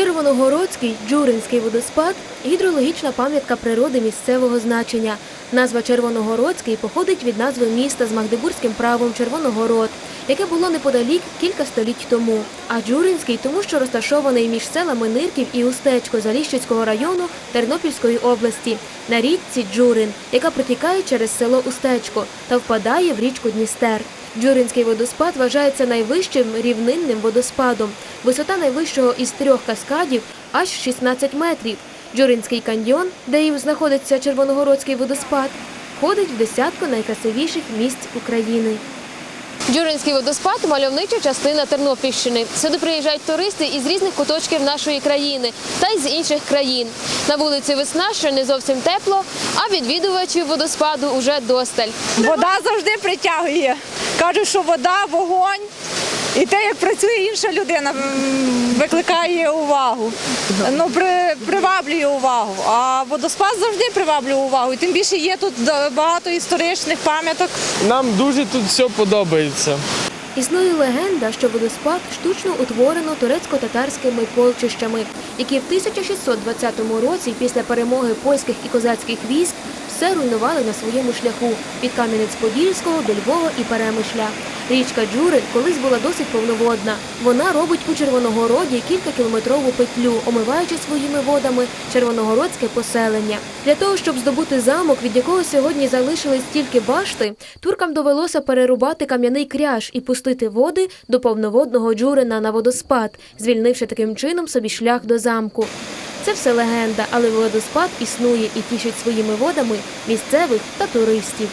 Червоногородський Джуринський водоспад гідрологічна пам'ятка природи місцевого значення. Назва Червоногородський походить від назви міста з магдебурзьким правом Червоногород, яке було неподалік кілька століть тому. А Джуринський тому, що розташований між селами Нирків і Устечко Заліщицького району Тернопільської області на річці Джурин, яка протікає через село Устечко та впадає в річку Дністер. Джуринський водоспад вважається найвищим рівнинним водоспадом. Висота найвищого із трьох каскадів аж 16 метрів. Джуринський каньйон, де їм знаходиться Червоногородський водоспад, входить в десятку найкрасивіших місць України. Джуринський водоспад мальовнича частина Тернопільщини. Сюди приїжджають туристи із різних куточків нашої країни та й з інших країн. На вулиці весна ще не зовсім тепло, а відвідувачів водоспаду уже досталь. Вода завжди притягує. Кажуть, що вода, вогонь. І те, як працює інша людина, викликає увагу. Ну, при, приваблює увагу. А водоспад завжди приваблює увагу. І тим більше є тут багато історичних пам'яток. Нам дуже тут все подобається. Існує легенда, що водоспад штучно утворено турецько-татарськими полчищами, які в 1620 році після перемоги польських і козацьких військ все руйнували на своєму шляху від Кам'янець-Подільського до Львова і Перемишля. Річка Джурин колись була досить повноводна. Вона робить у Червоногороді кількакілометрову петлю, омиваючи своїми водами червоногородське поселення. Для того, щоб здобути замок, від якого сьогодні залишились тільки башти, туркам довелося перерубати кам'яний кряж і пустити води до повноводного Джурина на водоспад, звільнивши таким чином собі шлях до замку. Це все легенда, але водоспад існує і тішить своїми водами місцевих та туристів.